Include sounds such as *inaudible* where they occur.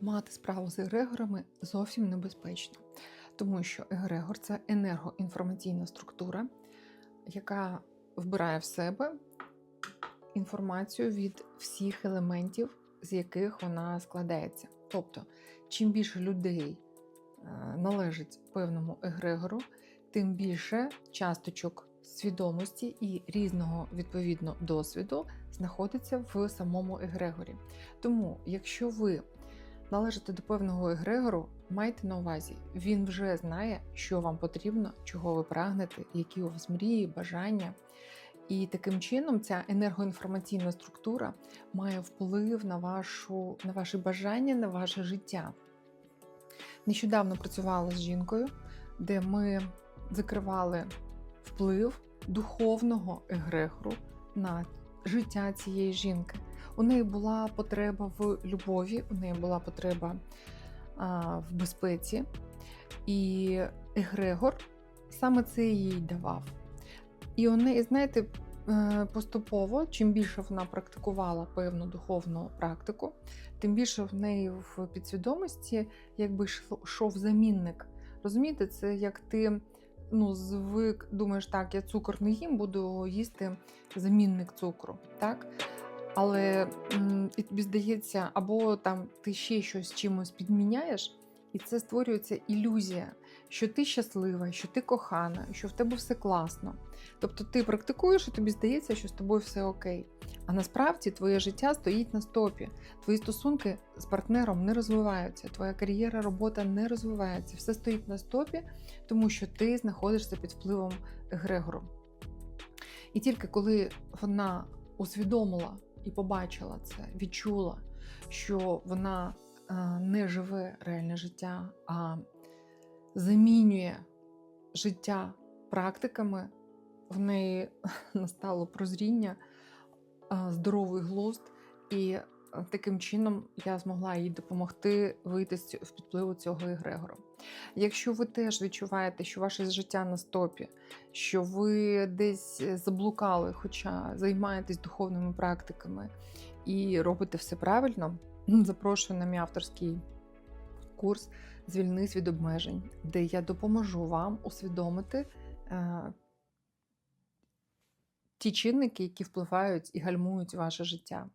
мати справу з егрегорами зовсім небезпечно, тому що егрегор це енергоінформаційна структура, яка вбирає в себе інформацію від всіх елементів, з яких вона складається. Тобто, чим більше людей е, належить певному егрегору, тим більше часточок свідомості і різного відповідно досвіду знаходиться в самому егрегорі. Тому, якщо ви належите до певного егрегору, майте на увазі, він вже знає, що вам потрібно, чого ви прагнете, які у вас мрії, бажання. І таким чином ця енергоінформаційна структура має вплив на, вашу, на ваші бажання, на ваше життя. Нещодавно працювала з жінкою, де ми закривали вплив духовного егрегору на життя цієї жінки. У неї була потреба в любові, у неї була потреба а, в безпеці, і егрегор саме це їй давав. І у неї, знаєте, е, поступово, чим більше вона практикувала певну духовну практику, тим більше в неї в підсвідомості якби йшов замінник. Розумієте, це як ти ну, звик, думаєш, так, я цукор не їм, буду їсти замінник цукру. так? Але і тобі здається, або там ти ще щось чимось підміняєш, і це створюється ілюзія, що ти щаслива, що ти кохана, що в тебе все класно. Тобто ти практикуєш, і тобі здається, що з тобою все окей. А насправді твоє життя стоїть на стопі. Твої стосунки з партнером не розвиваються, твоя кар'єра, робота не розвивається. Все стоїть на стопі, тому що ти знаходишся під впливом Егрегору. І тільки коли вона усвідомила і побачила це, відчула, що вона е, не живе реальне життя, а замінює життя практиками, в неї *laughs* настало прозріння, е, здоровий глузд, і таким чином я змогла їй допомогти вийти з підпливу цього егрегору. Якщо ви теж відчуваєте, що ваше життя на стопі, що ви десь заблукали, хоча займаєтесь духовними практиками і робите все правильно, *clears throat* запрошую на мій авторський курс Звільнись від обмежень, де я допоможу вам усвідомити е, ті чинники, які впливають і гальмують ваше життя.